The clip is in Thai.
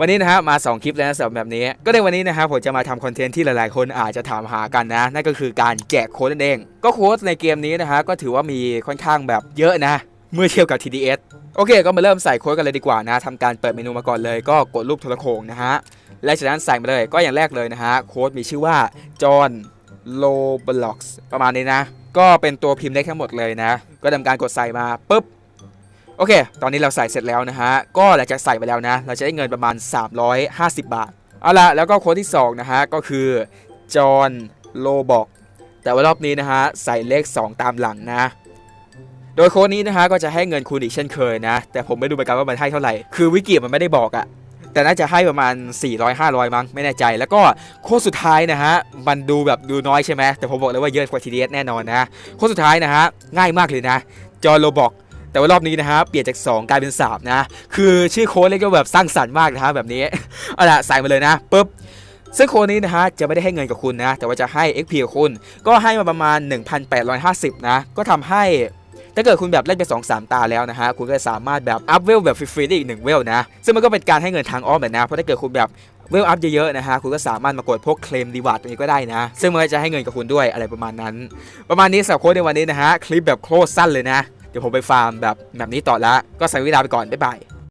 วันนี้นะฮะมา 2 คลิปแล้วนะสำหรับแบบนี้ ก็ในวันนี้นะฮะผมจะมาทำคอนเทนต์ที่หลายๆ คนอาจจะถามหากันนะ นั่นก็คือการแจกโค้ดนั่นเอง ก็โค้ดในเกมนี้นะฮะก็ถือว่ามีค่อนข้างแบบเยอะนะ เมื่อเทียบกับ TDS โอเค ก็มาเริ่มใส่โค้ดกันเลยดีกว่านะทำการเปิดเมนูมาก่อนเลย ก็กดรูปโทรโขงนะฮะและจากนั้นใส่มาเลยก็อย่างแรกเลยนะฮะโค้ดมีชื่อว่าจอห์นโลบล็อกประมาณนี้นะ ก็เป็นตัวพิมพ์เล็กทั้งหมดเลยนะ ก็ทำการกดใส่มาปุ๊บ โอเค ตอนนี้เราใส่เสร็จแล้วนะฮะ ก็หลังจากใส่ไปแล้วนะ เราจะได้เงินประมาณ 350 บาท เอาละแล้วก็โค้ดที่ 2 นะฮะ ก็คือจอห์นโลบอก แต่ว่ารอบนี้นะฮะ ใส่เลข 2 ตามหลังนะ โดยโค้ดนี้นะฮะ ก็จะให้เงินคุณอีกเช่นเคยนะ แต่ผมไม่ดูเหมือนกันว่ามันให้เท่าไหร่ คือวิกิมันไม่ได้บอกอะแต่น่าจะให้ประมาณ 400-500 มั้งไม่แน่ใจ แล้วก็โค้ดสุดท้ายนะฮะ มันดูแบบดูน้อยใช่ไหมแต่ผมบอกเลยว่าเยอะกว่า TDS แน่นอนนะโค้ดสุดท้ายนะฮะง่ายมากเลยนะจอห์นโลบอก แต่ว่ารอบนี้นะฮะเปลี่ยนจาก 2 กลายเป็น 3 นะ คือชื่อโค้ดเรียกว่าแบบสร้างสรรค์มากนะฮะแบบนี้เอาละใส่มาเลยนะปุ๊บซึ่งโค้ดนี้นะฮะจะไม่ได้ให้เงินกับคุณนะ แต่ว่าจะให้ XP กับคุณ ก็ให้มาประมาณ 1,850 นะ ก็ทำให้ถ้าเกิดคุณแบบเล่นไป2 3ตาแล้วนะฮะ คุณก็สามารถแบบอัพเวลแบบฟรีๆได้อีก1เวลนะ ซึ่งมันก็เป็นการให้เงินทางอ้อมแบบนะ เพราะถ้าเกิดคุณแบบเวลอัพเยอะๆนะฮะ คุณก็สามารถมากดพวกเคลมดีวาร์ดตรงนี้ก็ได้นะ ซึ่งมันก็จะให้เงินกับคุณด้วยอะไรประมาณนั้น ประมาณนี้สำหรับโค้ดในวันนี้นะฮะ คลิปแบบโคตรสั้นเลยนะ เดี๋ยวผมไปฟาร์มแบบแบบนี้ต่อละก็ใส่เวลาไปก่อนบ๊ายบาย